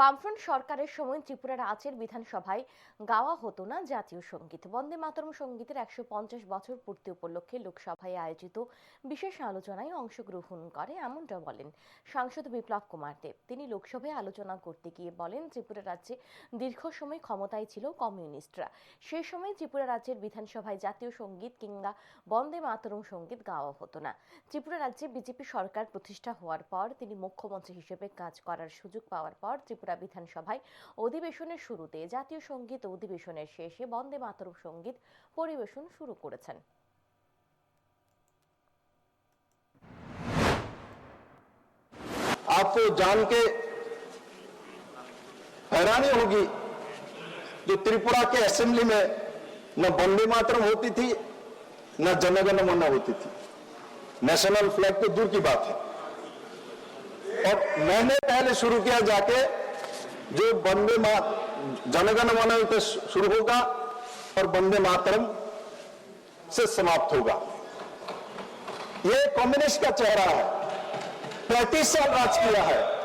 বামফ্রন্ট সরকারের সময় ত্রিপুরা রাজ্যের বিধানসভায় গাওয়া হতো না জাতীয় সংগীত। বন্দে মাতরম সঙ্গীতের একশো পঞ্চাশ বছর পূর্তি উপলক্ষে লোকসভায় আয়োজিত বিশেষ আলোচনায় অংশগ্রহণ করে, এমনটা বলেন সাংসদ বিপ্লব কুমার দেব। তিনি লোকসভায় আলোচনা করতে গিয়ে বলেন, ত্রিপুরা রাজ্যে দীর্ঘ সময় ক্ষমতায় ছিল কমিউনিস্টরা। সেই সময় ত্রিপুরা রাজ্যের বিধানসভায় জাতীয় সংগীত কিংবা বন্দে মাতরম সংগীত গাওয়া হতো না। ত্রিপুরা রাজ্যে বিজেপি সরকার প্রতিষ্ঠা হওয়ার পর, তিনি মুখ্যমন্ত্রী হিসেবে কাজ করার সুযোগ পাওয়ার পর ত্রিপুরা বিধানসভায় অধিবেশনের শুরুতে জাতীয় সঙ্গীত অধিবেশনের শেষে বন্দে মাতরম সঙ্গীত পরিবেশন শুরু করেছেন आपको जान के हैरानी होगी जो त्रिपुरा के असेंबली में न वंदे मातरम होती थी न जनगण मन होती थी नेशनल फ्लैग तो दूर की बात है और मैंने पहले शुरू किया जाके जो वंदे मात जनगण मन से शुरू होगा और वंदे मातरम से समाप्त होगा। यह कम्युनिस्ट का चेहरा है। पैंतीस साल राज किया है।